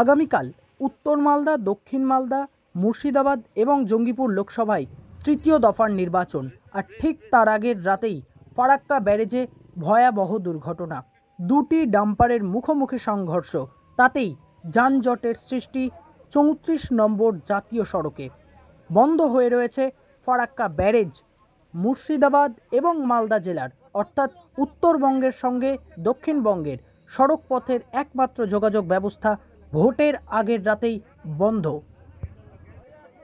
আগামীকাল উত্তর মালদা, দক্ষিণ মালদা, মুর্শিদাবাদ এবং জঙ্গিপুর লোকসভায় তৃতীয় দফার নির্বাচন। আর ঠিক তার আগের রাতেই ফারাক্কা ব্যারেজে ভয়াবহ দুর্ঘটনা। দুটি ডাম্পারের মুখোমুখি সংঘর্ষ। তাতেই যানজটের সৃষ্টি চৌত্রিশ নম্বর জাতীয় সড়কে। বন্ধ হয়ে রয়েছে ফারাক্কা ব্যারেজ, মুর্শিদাবাদ এবং মালদা জেলার। অর্থাৎ উত্তরবঙ্গের সঙ্গে দক্ষিণবঙ্গের সড়ক পথের একমাত্র যোগাযোগ ব্যবস্থা ভোটের আগের রাতেই বন্ধ।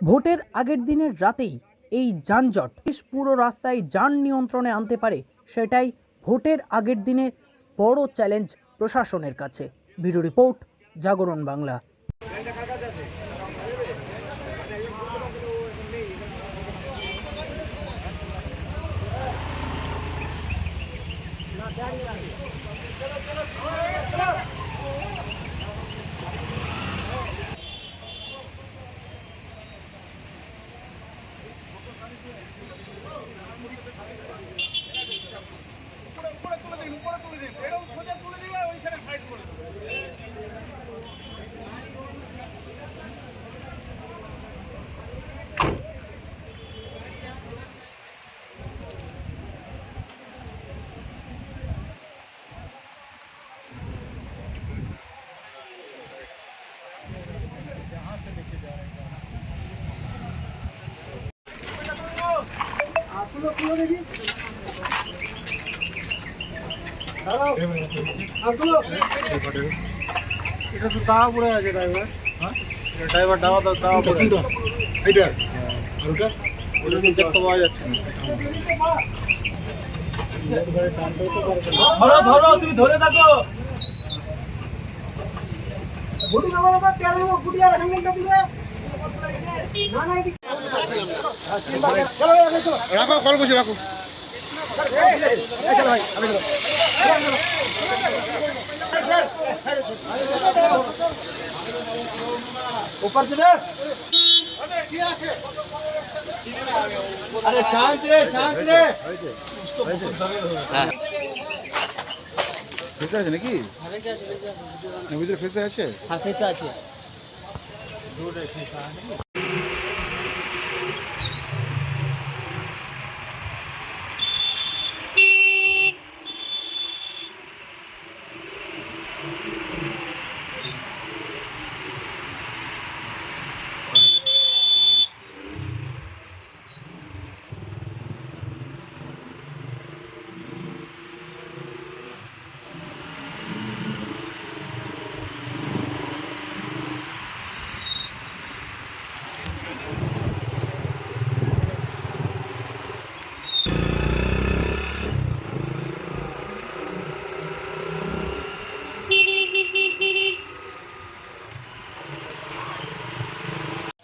ভোটের আগের দিনের রাতেই এই যানজট পুরো রাস্তায় যান নিয়ন্ত্রণে আনতে পারে, সেটাই ভোটের আগের দিনে বড় চ্যালেঞ্জ প্রশাসনের কাছে। ভিডিও রিপোর্ট, জাগরণ বাংলা। Yeah. এটা তো দাওয়া পড়ে আছে ড্রাইভার হ্যাঁ ড্রাইভার দাওয়া দাও দাওয়া পড়ে এটা আর ওটা ওটা দেখতে পাওয়া যাচ্ছে না ধরো ধরো তুমি ধরে থাকো রাখো কল বসে রাখো ऊपर से रे अरे शांत रे शांत रे ফেসে আছে নাকি না, ভিতরে ফেসে আছে হাফেজা আছে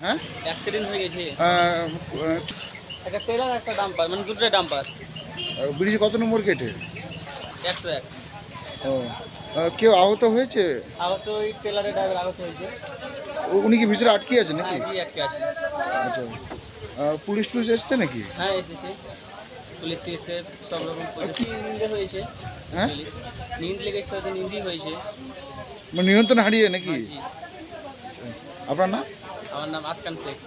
হ্যাঁ? অ্যাক্সিডেন্ট হয়ে গেছে। একটা ট্রেলার একটা ডাম্পার মানে দুটো ডাম্পার ব্রিজে কত নম্বর গেটে একশো এক। ও কেউ আহত হয়েছে? আহত ওই ট্রেলারের ড্রাইভার আহত হয়েছে। উনি কি ভিতরে আটকে আছে নাকি? হ্যাঁ জি আটকে আছে। আচ্ছা। পুলিশ টুলিশ এসছে নাকি? হ্যাঁ এসেছে। পুলিশ এসে সব রকম নিন্দে হয়েছে হ্যাঁ? নিন্দ লেগেছে নিন্দি হয়েছে। মানে নিয়ন্ত্রণ হারিয়ে নাকি? হ্যাঁ, আপনার নাম? আমার নাম আসকান শেখ।